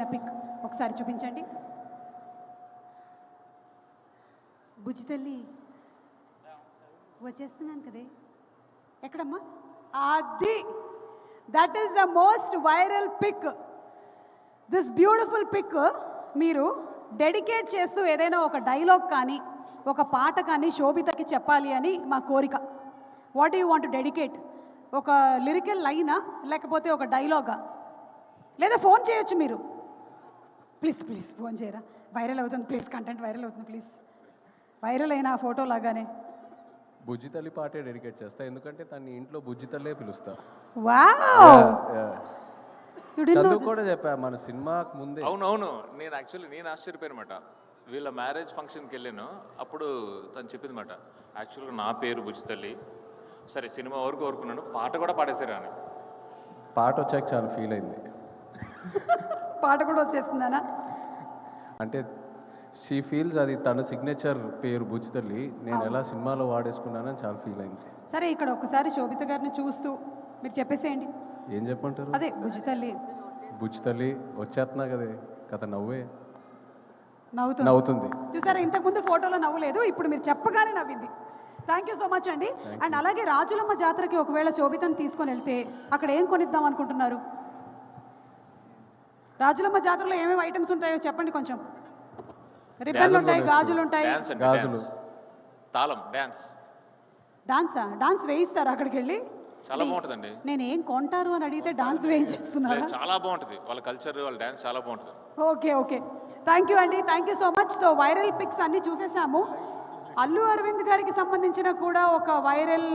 అయిన పిక్. ఒకసారి చూపించండి. బుజ్జి తల్లి వచ్చేస్తున్నాను కదే. ఎక్కడమ్మా? అది. That is the most viral pic this beautiful pic మీరు డెడికేట్ చేస్తూ ఏదైనా ఒక డైలాగ్ కానీ ఒక పాట కానీ శోభితకి చెప్పాలి అని మా కోరిక. వాట్ యూ వాంట్ డెడికేట్ ఒక లిరికల్ లైనా లేకపోతే ఒక డైలాగా లేదా ఫోన్ చేయొచ్చు మీరు? ప్లీజ్ ప్లీజ్ ఫోన్ చేయరా? వైరల్ అవుతుంది ప్లీజ్ కంటెంట్ వైరల్ అవుతుంది ప్లీజ్. వైరల్ అయిన ఆ ఫోటో లాగానే. బుజ్జి తల్లి పాటే డెడికేట్ చేస్తా ఎందుకంటే తన ఇంట్లో బుజ్జి తల్లే పిలుస్తా. వావ్. యు చదువు కూడా చెప్పా మన సినిమాకు ముందే. అవునవును నేను యాక్చువల్లీ నేను ఆశ్చర్యపోయానమాట. వీళ్ళ మ్యారేజ్ ఫంక్షన్కి వెళ్ళాను అప్పుడు తను చెప్పింది మాట యాక్చువల్గా నా పేరు బుజ్జి తల్లి. సరే సినిమా వరకు కోరుకున్నాను పాట కూడా పాడేశారు అని పాట వచ్చాక చాలా ఫీల్ అయింది. పాట కూడా వచ్చేస్తుందనా అంటే షీ ఫీల్స్ అది తన సిగ్నేచర్ పేరు బుజ్జి తల్లి. నేను ఎలా సినిమాలో వాడేసుకున్నానని చాలా ఫీల్ అయింది. సరే ఇక్కడ ఒకసారి శోభిత గారిని చూస్తూ మీరు చెప్పేసేయండి. ఏం చెప్పంటారు అదే బుజ్జి తల్లి. బుజ్జి తల్లి వచ్చేస్తున్నా కదే కథ నవ్వే. నవ్వుతుంది. నవ్వుతుంది. చూసారా ఇంతకుముందు ఫోటోలో నవ్వలేదు ఇప్పుడు మీరు చెప్పగానే నవ్వింది. థ్యాంక్ యూ సో మచ్ అండి. అండ్ అలాగే రాజులమ్మ జాతరకి ఒకవేళ శోభితను తీసుకొని వెళ్తే అక్కడ ఏం కొనిద్దాం అనుకుంటున్నారు? రాజులమ్మ జాతరలో ఏమేమి ఐటమ్స్ ఉంటాయో చెప్పండి కొంచెం. రిబ్బన్లు ఉంటాయి గాజులు ఉంటాయి. గాజులు. తాళం డ్యాన్స్ డాన్సా డాన్స్ వేయిస్తారు అక్కడికి వెళ్ళి చాలా బాగుంటుందండి. నేను ఏం కొంటారు అని అడిగితే డాన్స్ వేయించేస్తున్నారా? లేదు, చాలా బాగుంటుంది. వాళ్ళ కల్చర్ వాళ్ళ డాన్స్ చాలా బాగుంటుంది. Okay okay. థ్యాంక్ యూ అండి. Thank you so much so viral pics అన్నీ చూసేసాము. అల్లు అరవింద్ గారికి సంబంధించిన కూడా ఒక వైరల్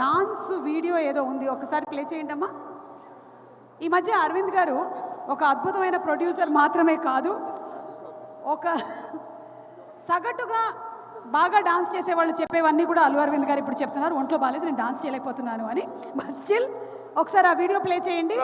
డాన్స్ వీడియో ఏదో ఉంది. ఒకసారి ప్లే చేయండి అమ్మా ఈ మధ్య అరవింద్ గారు ఒక అద్భుతమైన ప్రొడ్యూసర్ మాత్రమే కాదు. ఒక సగటుగా బాగా డాన్స్ చేసే వాళ్ళు చెప్పేవన్నీ కూడా అల్లు అరవింద్ గారు ఇప్పుడు చెప్తున్నారు. ఒంట్లో బాగాలేదు నేను డాన్స్ చేయలేకపోతున్నాను అని. బట్ స్టిల్ ఒకసారి ఆ వీడియో ప్లే చేయండి.